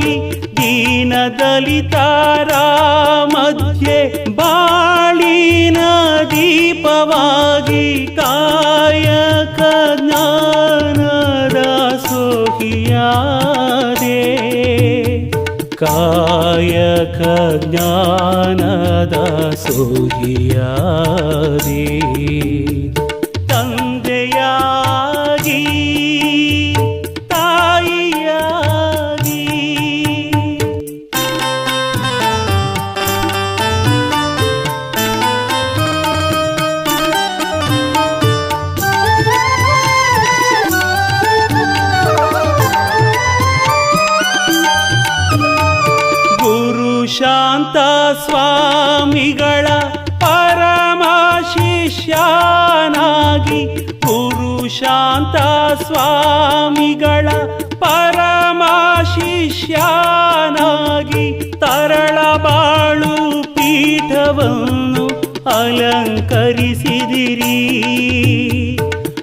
ದೀಪವಾಗಿ ದೀನ ದಲಿತರ ಮಧ್ಯೆ ಬಾಳಿನ ದೀಪವಾಗಿ ಕಾಯಕ ಜ್ಞಾನದ ಸೋಹಿಯಾದೆ ಕಾಯಕ ಜ್ಞಾನದ ಸೋಹಿಯಾದೆ ಶಾಂತ ಸ್ವಾಮಿಗಳ ಪರಮ ಶಿಷ್ಯನಾಗಿ ಗುರು ಶಾಂತ ಸ್ವಾಮಿಗಳ ಪರಮ ಶಿಷ್ಯನಾಗಿ ತರಳ ಬಾಳು ಪೀಠವನ್ನು ಅಲಂಕರಿಸಿದಿರಿ.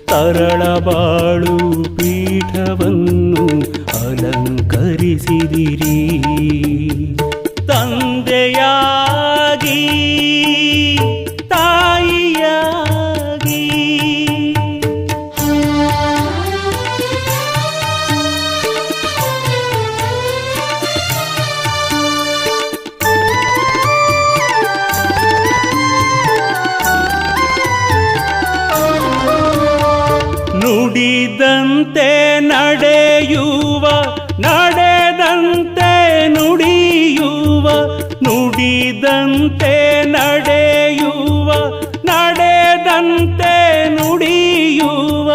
ತರಳ ಬಾಳು ಪೀಠವನ್ನು ಅಲಂಕರಿಸಿದಿರಿ. ನುಡಿದಂತೆ ನಡೆಯುವ ನಡೆದಂತೆ ನುಡಿಯುವ ನುಡಿದಂತೆ ನಡೆಯುವ ನಡೆದಂತೆ ನುಡಿಯುವ